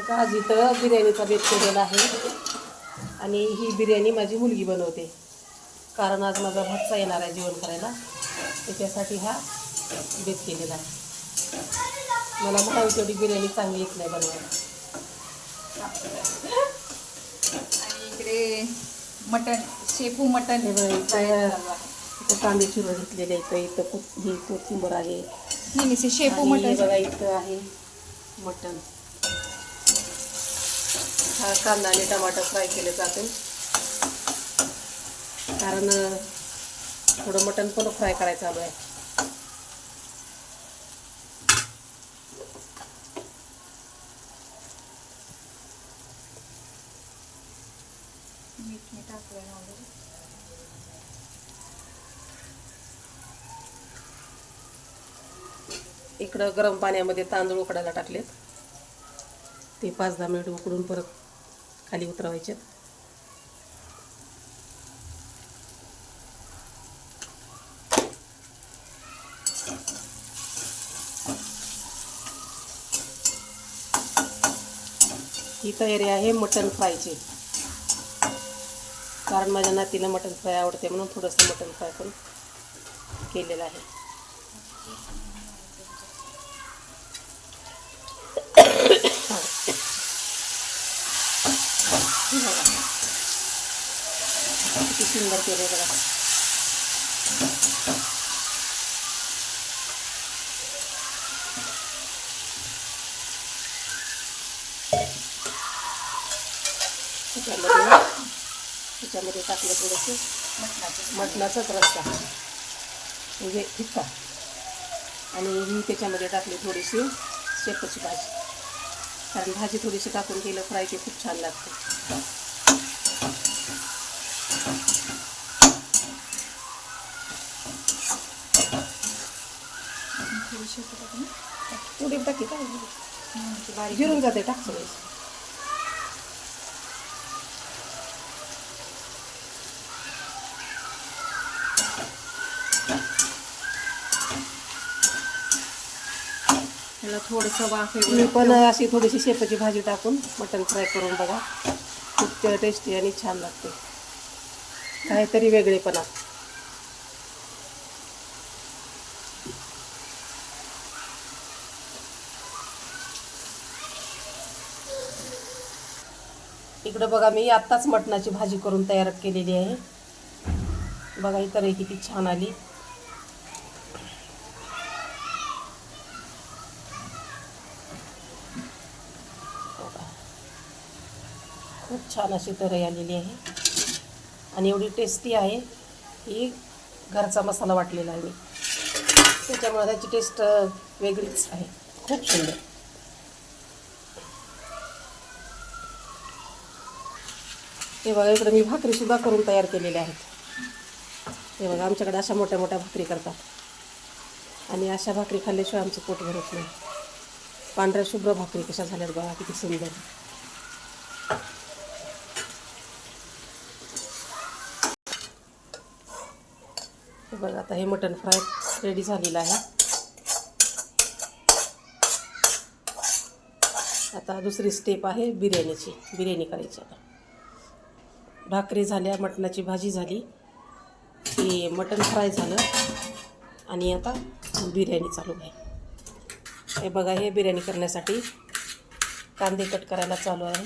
एक आज इथं बिर्याणीचा बेत केलेला आहे. आणि ही बिर्याणी माझी मुलगी बनवते. कारण आज माझा भातचा येणार आहे जेवण करायला. त्याच्यासाठी हा बेत केलेला आहे. मला म्हणावी तेवढी बिर्याणी चांगली येत नाही बनवायला. आणि इकडे मटण शेपू मटण हे बघा, कांदे चिरून घेतलेले इथं इथं कोथ ही कोथिंबर आहे. नाही शेपू मटण. बघा इथं आहे मटण. हा कांदा आणि टमाटर फ्राय केले जाते कारण थोडं मटण पण फ्राय करायचं चालू आहे इकडं गरम पाण्यामध्ये तांदूळ उकडायला टाकलेत. ते पाच दहा मिनिट उकडून परत खाली उतरवायचे. ही तयारी आहे मटन फ्रायची. कारण माझ्या नातीला मटन फ्राय आवडते म्हणून थोडंसं मटन फ्राय पण केलेलं आहे किती सुंदर केले बघा. त्याच्यामध्ये त्याच्यामध्ये टाकलं थोडंसं मटणाचाच रस्सा. म्हणजे फिक्का. आणि ही त्याच्यामध्ये टाकली थोडीशी शेपची भाजी. कारण भाजी थोडीशी टाकून केलं फ्राय की खूप छान लागते थोडी शेपू टाकून थोडी टाकी काय हं, ते बारीक जिरून जाते टाक सगळे त्याला थोडंसं वाफ मी पण अशी थोडीशी शेपाची भाजी टाकून मटण फ्राय करून बघा. खूप टेस्टी आणि छान लागते. काहीतरी वेगळेपणा. इकडं बघा मी आत्ताच मटणाची भाजी करून तयार केलेली आहे. बघा ही तरी किती छान आली. खूप छान अशी तर्री आलेली आहे. आणि एवढी टेस्टी आहे ही घरचा मसाला वाटलेला आहे. मी त्याच्यामुळे त्याची टेस्ट वेगळीच आहे. खूप सुंदर. हे बघा इकडे मी भाकरीसुद्धा करून तयार केलेल्या आहेत. हे बघा आमच्याकडे अशा मोठ्या मोठ्या भाकरी करतात. आणि अशा भाकरी खाल्ल्याशिवाय आमचं पोट भरत नाही. पांढऱ्या शुभ्र भाकरी कशा झाल्यात बघा किती सुंदर. हे बघा आता हे मटण फ्राय रेडी झालेलं आहे. आता दुसरी स्टेप आहे बिर्याणीची बिर्याणी करायची आता. भाकरी झाल्या मटणाची भाजी झाली. की मटण फ्राय झालं. आणि आता बिर्याणी चालू आहे. हे बघा हे बिर्याणी करण्यासाठी कांदे कट करायला चालू आहे.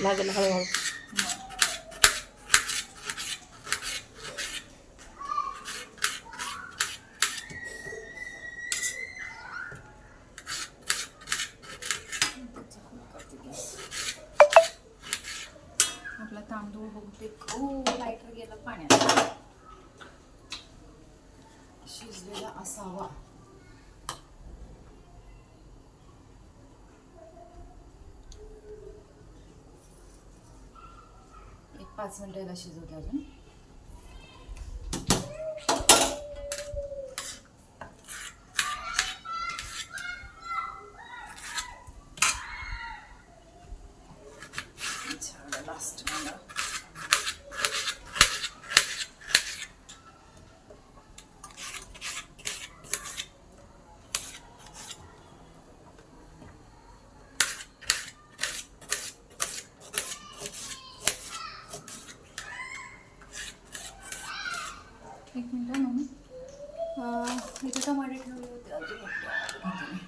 लागेल हळूहळू. असावा एक पाच मिनिटं याला शिजवते अजून एक मिनटं मम्मी अं, इथे टमाटे ठेवले होते अजून एक टमाटे घेते मी.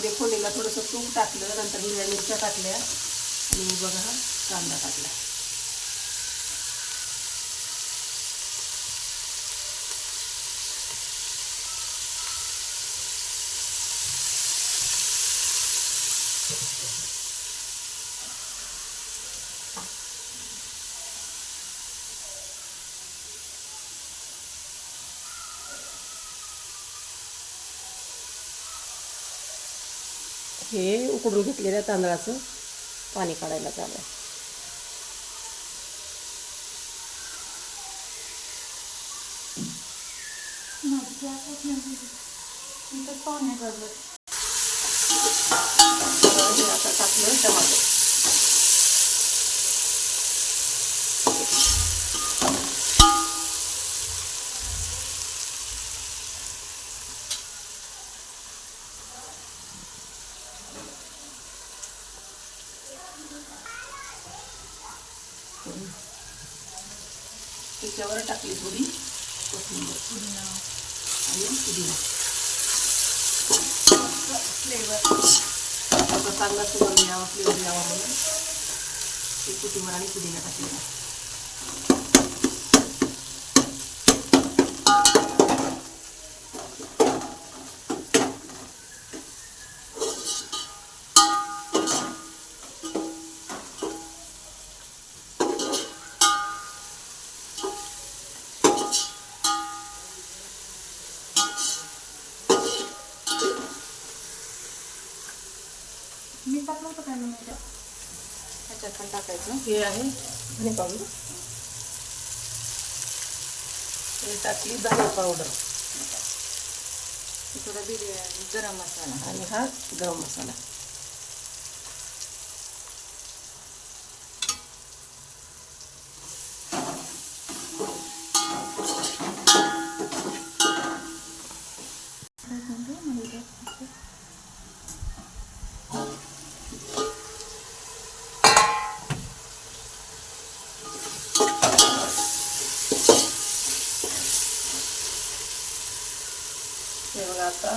त्याच्यामध्ये फोडणीला थोडंसं तूप टाकलं नंतर हिरव्या मिरच्या टाकल्या आणि बघा हा कांदा टाकला. हे उकडून घेतलेल्या तांदळाचं पाणी काढायला चालू आहे. पाहुणे त्याच्यावर टाकली थोडी कोथिंबीर पुदिना, आणि पुदिना फ्लेवर आता चांगला सुगंध यावा फ्लेवर यावा म्हणून ते कोथिंबीर आणि पुदिना टाकलेला ह्याच्यात पण टाकायचं. हे आहे धने पावडर. हे टाकली धने पावडर. थोडा बिर्याणी गरम मसाला. आणि हा गरम मसाला. हे बघा आता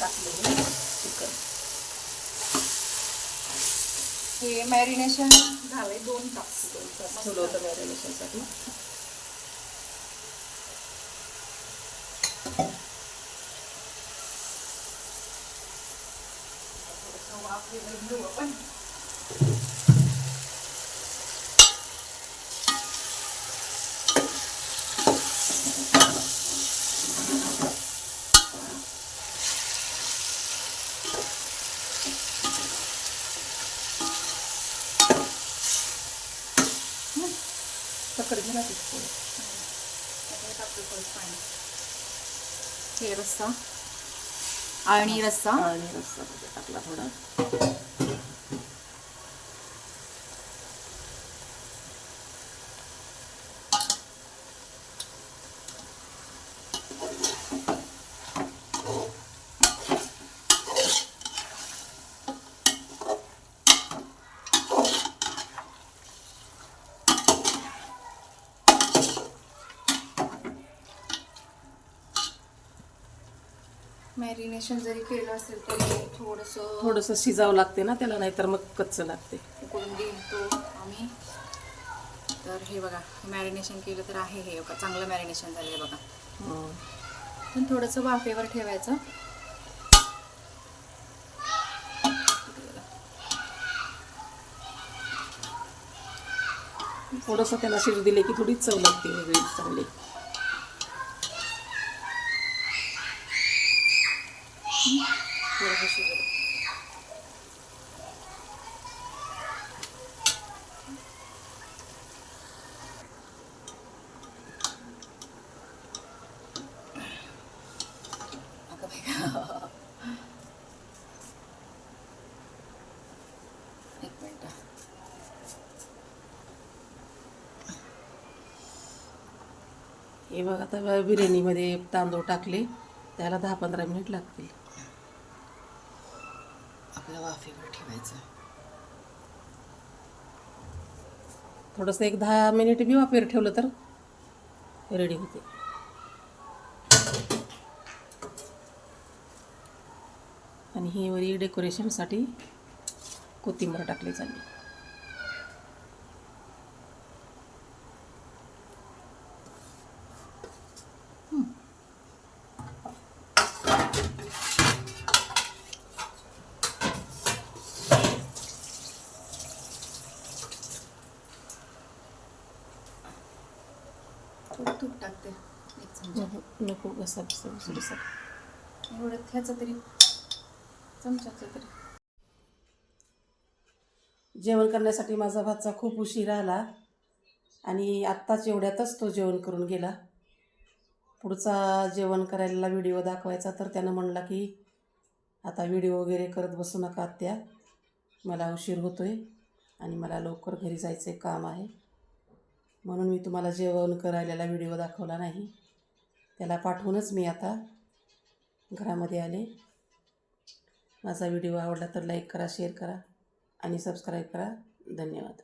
टाकले चिकन. हे मॅरिनेशन झालंय दोन तास. ठेवलं होतं मॅरिनेशनसाठी आपण. सखर घे ना ती थोडं. त्याच्यात टाकतो थोडं पाणी हे रस्सा. आणि रस्सा. आणि रस्सा टाकला थोडा. मॅरिनेशन जरी केलं असेल तरी थोडंसं थोडंसं शिजावं लागते ना त्याला नाहीतर मग कच्चं लागते. उकळून आम्ही. तर हे बघा मॅरिनेशन केलं तर आहे हे बघा चांगलं मॅरिनेशन झालं आहे बघा. हं. पण थोडंसं वाफेवर ठेवायचं. थोडंसं त्याला शिजू दिले की थोडी चव लागते वेगळी चांगली. हे बघा आता बिर्याणीमध्ये तांदूळ टाकले त्याला दहा पंधरा मिनिट लागतील. आपल्या वाफेवर ठेवायचं थोडंसं एक दहा मिनिट बी वाफेवर ठेवलं तर रेडी होते. आणि ही वरी डेकोरेशनसाठी कोथिंबीर टाकली चालली थोडं तूप टाकते. एक चमचा. नको घसा बसा बसू बसा एवढं ह्याचं तरी चमच्याचं तरी. जेवण करण्यासाठी माझा भातचा खूप उशीर आला आणि आत्ताच एवढ्यातच तो जेवण करून गेला. पुढचा जेवण करायला व्हिडिओ दाखवायचा तर त्यानं म्हणला की आता व्हिडिओ वगैरे करत बसू नका आत्या. मला उशीर होतो आहे आणि मला लवकर घरी जायचं काम आहे. म्हणून मी तुम्हाला जेवण करायला व्हिडिओ दाखवला नाही. त्याला पाठवूनच मी आता घरामध्ये आले. माझा व्हिडिओ आवडला तर लाईक करा शेअर करा आणि सबस्क्राईब करा. धन्यवाद.